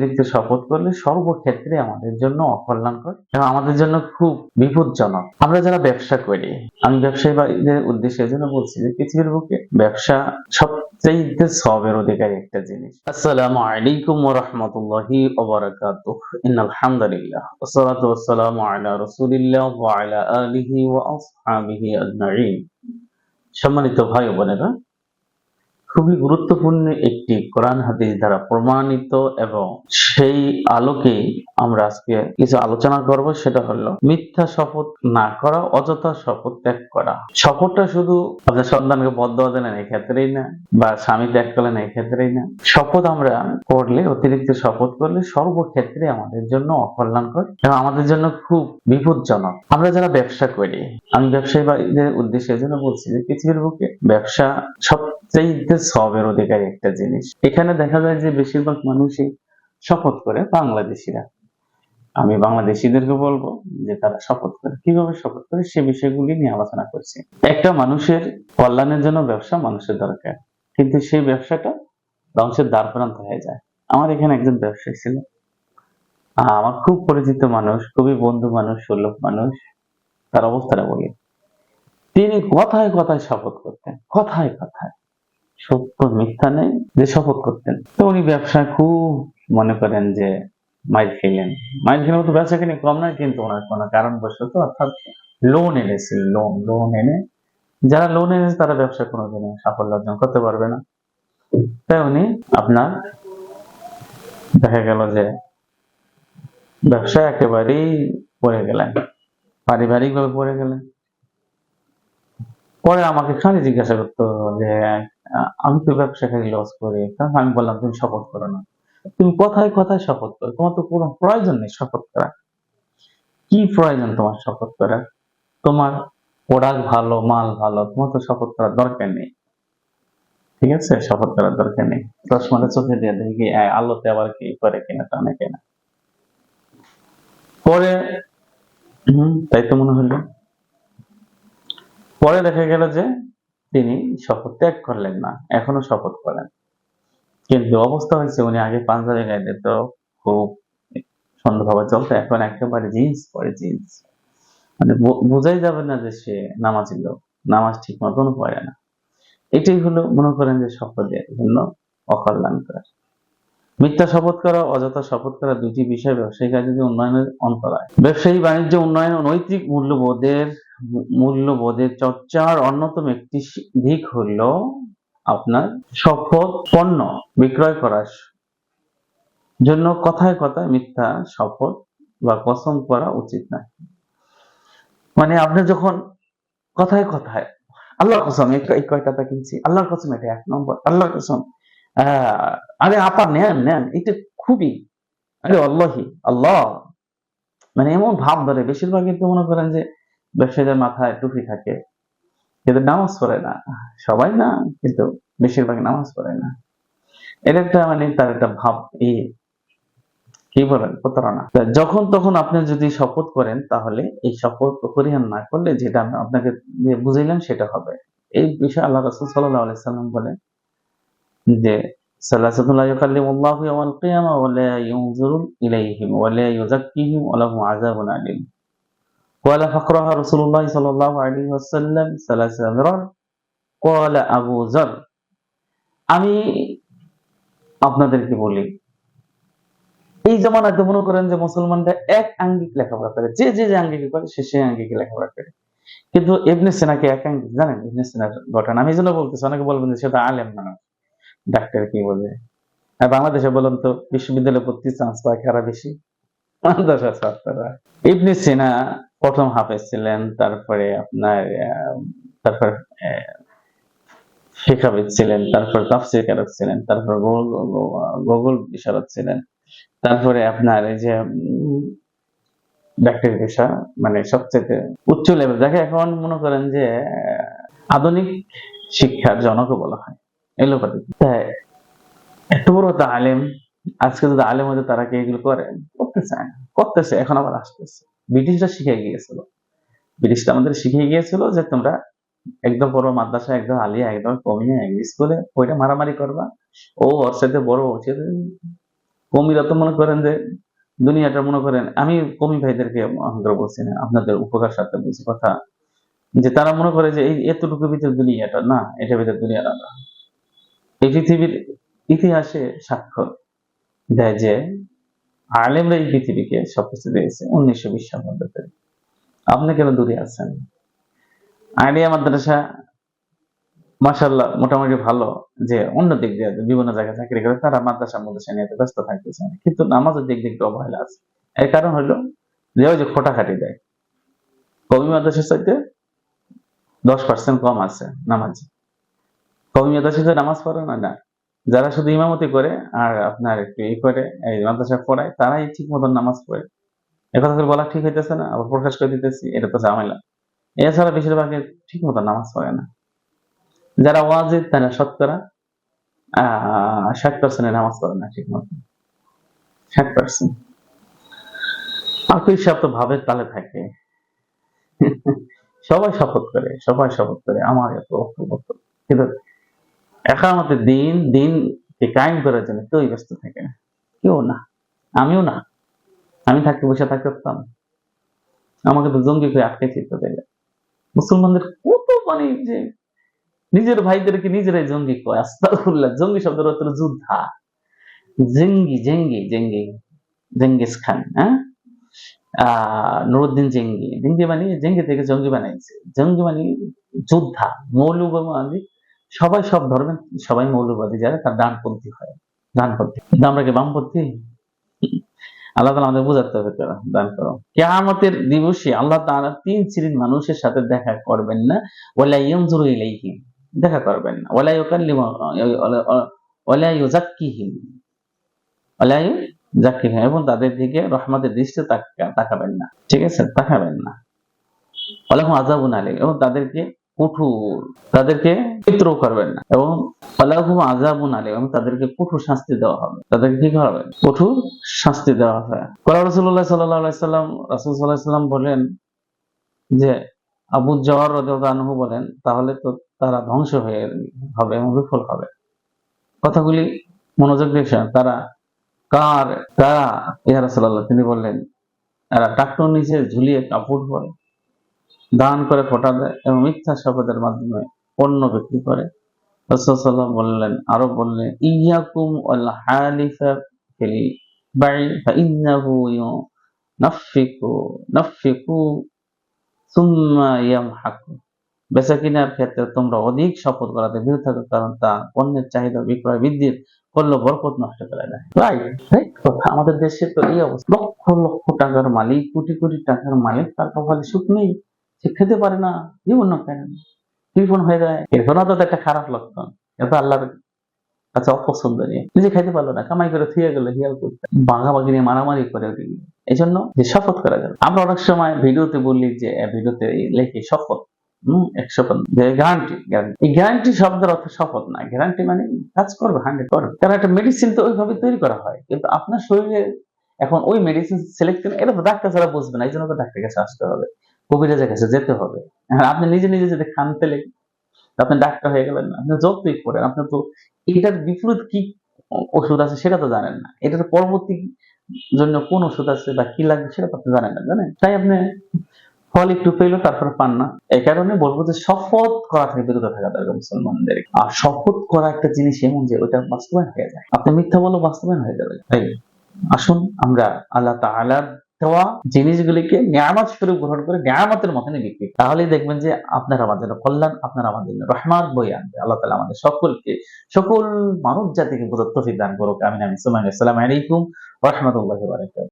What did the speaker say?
অতিরিক্ত শপথ করলে সর্বক্ষেত্রে আমাদের জন্য অকল্যাণকর এবং আমাদের জন্য খুব বিপজ্জনক। আমরা যারা ব্যবসা করি, আমি ব্যবসায়ীদের উদ্দেশ্যে এজন্য বলছি যে পৃথিবীর বুকে ব্যবসা সবচেয়ে সবের অধিকারী একটা জিনিস। আসসালামু আলাইকুম আলা ওয়া আলা আলিহি ওয়া আসহাবিহি আজমাইন। সম্মানিত ভাই বোনেরা খুবই গুরুত্বপূর্ণ একটি কোরআন হাদিস দ্বারা প্রমাণিত এবং সেই আলোকে আমরা আজকে কিছু আলোচনা করব, সেটা হলো মিথ্যা শপথ না করা, অযথা শপথ ত্যাগ করা। শপথটা শুধু আপনার সন্তানকে বদ্ধ দিলেন এই ক্ষেত্রেই না, বা স্বামী ত্যাগ করলেন, এই ক্ষেত্রেই না। শপথ আমরা করলে, অতিরিক্ত শপথ করলে সর্বক্ষেত্রে আমাদের জন্য অকল্যাণকর এবং আমাদের জন্য খুব বিপজ্জনক। আমরা যারা ব্যবসা করি, আমি ব্যবসায়ীদের উদ্দেশ্যে এজন্য বলছি যে পৃথিবীর বুকে ব্যবসা সবচেয়ে সবের অধিকারী একটা জিনিস। এখানে দেখা যায় যে বেশিরভাগ মানুষই শপথ করে বাংলাদেশিরা। আমি বাংলাদেশিদেরকে বলব যে তারা শপথ করে। কীভাবে শপথ করে? সে বিষয়গুলি নিয়ে আলোচনা করছি। একটা মানুষের কল্যাণের জন্য ব্যবসা মানুষের দরকার। কিন্তু সেই ব্যবসাটা ধ্বংসের দ্বার প্রান্ত হয়ে যায়। আমার এখানে একজন ব্যবসায়ী ছিল। আমার খুব পরিচিত মানুষ, খুবই বন্ধু মানুষ, সুলভ মানুষ। তার অবস্থাটা বলি। তিনি কথায় কথায় শপথ করতেন। কথায় কথায়। সত্য মিথ্যা নেই যে শপথ করতেন। তো উনি ব্যবসা খুব মনে করেন যে মাইল খেলেন মাইল খেলে তো ব্যবসা কিনে কম নয়, কিন্তু ওনার কোনো কারণবশত অর্থাৎ লোন এনেছিল লোন লোন এনে। যারা লোন এনেছে, তারা ব্যবসা কোনোদিনও সাফল্য অর্জন করতে পারবে না। তাই উনি আপনার দেখা গেল যে ব্যবসা একেবারেই পড়ে গেলেন পারিবারিক ভাবে পড়ে গেলেন। পরে আমাকে খালি জিজ্ঞাসা করতো যে আমি তো ব্যবসা খালি লস করি তখন আমি বললাম, তুমি শপথ করো না। তুমি কথায় কথায় শপথ করো। তোমার তো কোনো প্রয়োজন নেই শপথ করা কি প্রয়োজন তোমার শপথ করার? তোমার প্রোডাক্ট ভালো, মাল ভালো, তোমার তো শপথ করার দরকার নেই। ঠিক আছে? শপথ করার দরকার নেই। চশমাটা চোখে দিয়ে দেখি আলোতে আবার কি করে কিনা, টানে কিনা। পরে, হম, তাই তো মনে হলো। পরে দেখা গেল যে তিনি শপথ ত্যাগ করলেন না, এখনও শপথ করেন। কিন্তু অবস্থা হয়েছে উনি আগে পাঞ্জাবি গায়ে তো খুব সুন্দরভাবে চলতো, এখন একেবারে জিন্স পরে জিন্স মানে বোঝাই যাবে না যে সে নামাজি লোক, নামাজ ঠিক মতন পড়ে না। এটাই হলো মনে করেন যে শপথের জন্য অকল্যাণকর মিথ্যা শপথ করা, অযথা শপথ করা দুটি বিষয় ব্যবসায়িক কাজে যে উন্নয়নের অন্তরায়। ব্যবসায়ী বাণিজ্য, উন্নয়ন, নৈতিক মূল্যবোধের মূল্যবোধের চর্চার অন্যতম একটি দিক হলো আপনার শপথ পণ্য বিক্রয় করার জন্য কথায় কথায় মিথ্যা শপথ বা কসম করা উচিত নয় মানে আপনি যখন কথায় কথায়, আল্লাহর কসম, এই কয়টাটা কিনছি? আল্লাহর কসম এটা এক নম্বর। আল্লাহর কসম আরে আপা, নেন নেন, এটা খুবই, আরে আল্লাহি, আল্লাহ। মানে এমন ভাব ধরে, বেশিরভাগ কিন্তু মনে করেন যে ব্যবসায়ীদের মাথায় টুপি থাকে। কিন্তু নামাজ পড়ে না। সবাই না, কিন্তু বেশিরভাগ নামাজ পড়ে না। এটা একটা মানে তার একটা ভাব এই কি বলেন, প্রতারণা। যখন তখন আপনি যদি শপথ করেন, তাহলে এই শপথ পরিহার না করলে যেটা আমি আপনাকে বুঝাইলাম, সেটা হবে। এই বিষয়ে আল্লাহ রসুল সাল্লাহ আলাইসাল্লাম বলেন যে লা ইউকাল্লিমুল্লাহু আলীম। قال فقرها رسول الله صلى الله عليه وسلم ثلاث مرار قال আবু যর আমি আপনাদেরকে বলি এই জমানাতে মনে করেন যে মুসলমানরা এক আঙ্গিক লেখাপড়া করে যে যে যে আঙ্গিকে করে সে সে আঙ্গিকে লেখাপড়া করে কিন্তু ইবনে সিনাকে এক আঙ্গিক জানেন ইবনে সিনার ঘটনা আমি এই জন্য বলতেছি অনেকে বলবেন যে সেটা আলেম মানুষ ডাক্তার কি বলবে আর বাংলাদেশে বলেন তো বিশ্ববিদ্যালয়ে ভর্তি চান্স পায় কারা বেশি মাদ্রাসা ছাত্ররা ইবনে সিনা প্রথম হাফেজ ছিলেন, তারপরে আপনার তারপর শিক্ষাবিদ ছিলেন, তারপর তাফসির কারক ছিলেন, তারপর গুগল বিশারদ ছিলেন, তারপরে আপনার এই যে ডাক্তারি পেশা মানে সবচেয়ে উচ্চ লেভেল যাকে এখন মনে করেন যে আধুনিক শিক্ষার জনকও বলা হয় এলোপাতি এত বড় একটা আলেম আজকে যদি আলেম হতে তারা কি এগুলো করে? করতে চায় করতেছে, এখন আবার আসতেছে। ব্রিটিশরা শিখে গিয়েছিল। ব্রিটিশরা আমাদের শিখে গিয়েছিল যে তোমরা একদম বড় মাদ্রাসা একদম আলিয়া, একদম কমিয়ে স্কুলে ওইটা মারামারি করবা। ও ওর সাথে বড় হচ্ছে। কমিরা তো মনে করেন যে দুনিয়াটা মনে করেন, আমি কমি ভাইদেরকে অহংকার বলছি না, আপনাদের উপকার সাথে বুঝি কথা। যে তারা মনে করে যে এই এতটুকু ভিতরে দুনিয়াটা, না এটা ভিতরে দুনিয়া না এই পৃথিবীর ইতিহাসে সাক্ষ্য দেয় যে আলেমরা এই পৃথিবীকে সবকিছু দিয়েছে উনিশশো বিশ সাল পর্যন্ত। আপনি কেন দূরে আছেন? আইডিয়া মাদ্রাসা মাসাল্লাহ মোটামুটি ভালো যে অন্য দিক দিয়ে বিভিন্ন জায়গায় চাকরি করে তারা মাদ্রাসা মাদ্রাসা নিয়ে ব্যস্ত থাকতেছে। কিন্তু নামাজের দিক একটু অবহেলা আছে। এর কারণ হলো যে ওই যে খোটাখাটি দেয়। কবি মাদ্রাসার চাইতে দশ পার্সেন্ট কম আছে নামাজ। কবি মাদ্রাসাতে নামাজ পড়ে না? না। যারা শুধু ইমামতি করে আর আপনার একটু ই করে, এই মাদ্রাসা পড়ায়, তারাই ঠিক মতন নামাজ পড়ে। একথা করে বলা ঠিক হইতেছে না, আবার প্রকাশ করে দিতেছি, এটা তো ঝামেলা। এছাড়া বেশিরভাগ ঠিক মতো নামাজ পড়ে না। যারা ওয়াজিদ তারা শতকরা ষাট পার্সেন্টের নামাজ পড়ে না ঠিক মতো ষাট পার্সেন্ট সব তো ভাবের তালে থাকে। সবাই শপথ করে, সবাই শপথ করে, আমার এত অপূর্ব কিন্তু একামতের দিন দিন কায়েম করার জন্য কেউই ব্যস্ত থাকে না। কেউ না। আমিও না। আমি থাকতে বসে থাকতে পারতাম আমাকে তো জঙ্গি করে আটকেছি তো দেখে মুসলমানদের কত মানে যে নিজের ভাইদেরকে নিজেরাই জঙ্গি কয়। আস্তাগফিরুল্লাহ, জঙ্গি শব্দের অর্থ যোদ্ধা। জঙ্গি, জেঙ্গি জেঙ্গি। জেঙ্গিস খান হ্যাঁ? আহ, নুরুদ্দিন জেঙ্গি। জেঙ্গি মানে জেঙ্গি থেকে জঙ্গি বানাইছে। জঙ্গি মানে যোদ্ধা মৌলবাদী সবাই সব ধর্মের, সবাই মৌলবাদী যারা, তার ডানপন্থী হয় ডানপন্থী কিন্তু আমরা কি বামপন্থী? আল্লাহ তালা আমাদের বোঝাতে হবে তো দান করো। কেয়ামতের দিবসে আল্লাহ তাআলা তিন শ্রেণির মানুষের সাথে দেখা করবেন না। ওয়ালা ইয়ানজুরু ইলাইহিম, দেখা করবেন না। ওয়ালা ইউকাল্লিমু, ওয়ালা ইউজাক্কিহিম ওয়ালা ইউজাক্কিহিম এবং তাদের দিকে রহমতের দৃষ্টি তাকা- তাকাবেন না। ঠিক আছে? তাকাবেন না। ওয়ালাহুম আযাবুন আলীম, এবং তাদেরকে কঠোর। তাদেরকে পবিত্র করবেন না এবং ওয়ালাহুম আযাবুন আলীম এবং তাদেরকে কঠোর শাস্তি দেওয়া হবে। তাদেরকে কি করা হবে কঠোর শাস্তি দেওয়া হবে কলা রসুল্লাহ সাল্লাহ সাল্লাম, রাসুল সাল্লাহ সাল্লাম বলেন যে, আবু জওয়ার রাজু বলেন, তাহলে তো তারা ধ্বংস হয়ে হবে এবং বিফল হবে। কথাগুলি মনোযোগ দিয়ে। তারা কার? কারা? ইয়া রাসূলুল্লাহ, তিনি বললেন, এরা টাকটোর নিচে ঝুলিয়ে কাপড় পরে। দান করে ফোটা দেয় এবং মিথ্যা শপথের মাধ্যমে পণ্য বিক্রি করে। রাসূলুল্লাহ বললেন, আরও বললেন, ইয়াকুম বেচা কিনার ক্ষেত্রে তোমরা অধিক শপথ করাতে বিরত থাকো, কারণ তা পণ্যের চাহিদা বিক্রয় বৃদ্ধির করলে বরকত নষ্ট করে দেয়। আমাদের দেশে তো এই অবস্থা। লক্ষ লক্ষ টাকার মালিক, কোটি কোটি টাকার মালিক, তার কপালে সুখ নেই। সে খেতে পারে না জীবন কেন কৃপণ হয়ে যায় এরকম তো একটা খারাপ লক্ষণ। এটা আল্লাহর কাছে অপছন্দনীয়। নিজে খাইতে পারল না, কামাই করে থুয়ে গেল, হিয়াল করতে বাঘাবাগি নিয়ে মারামারি করে এই জন্য যে শপথ করা যাবে আমরা অনেক সময় ভিডিওতে বললি যে ভিডিওতে লেখি শপথ। হম গ্যারান্টি গ্যারান্টি এই গ্যারান্টি শব্দের অর্থ শপথ না। গ্যারান্টি মানে কাজ করবে হান্ড্রেড করবে। কারণ একটা মেডিসিন তো ওইভাবে তৈরি করা হয়। কিন্তু আপনার শরীরে এখন ওই মেডিসিন সিলেক্ট এটা তো ডাক্তার ছাড়া বুঝবে না। এই জন্য তো ডাক্তারের কাছে আসতে হবে। কবিরাজের কাছে যেতে হবে। আপনি নিজে নিজে যদি খান পেলে আপনি ডাক্তার হয়ে গেলেন, আপনি যতই করেন আপনি তো এটার বিপরীত কি ওষুধ আছে সেটা তো জানেন না। এটার পরবর্তী জন্য কোন ওষুধ আছে বা কি লাগবে সেটা তো আপনি জানেন না, জানেন? তাই আপনি ফল একটু পেল তারপর পান না। এই কারণে বলব যে শপথ করা থেকে বিরত থাকা দরকার মুসলমানদের। আর শপথ করা একটা জিনিস এমন যে ওটা বাস্তবায়ন হয়ে যায়। আপনি মিথ্যা বলো বাস্তবায়ন হয়ে যাবে। তাই আসুন আমরা আল্লাহ তাআলার দেওয়া জিনিসগুলিকে নিয়ামত স্বরূপ গ্রহণ করে নিয়ামতের মতনে বিক্রি। তাহলে দেখবেন যে আপনার আমার জন্য কল্যাণ, আপনার আমার জন্য রহমান বই আনবে। আল্লাহ তালা আমাদের সকলকে, সকল মানব জাতিকে তফিক দান করুক। আমিন আমি আসসালাম আলাইকুম রহমতুল্লাহ বারাকাতুহু।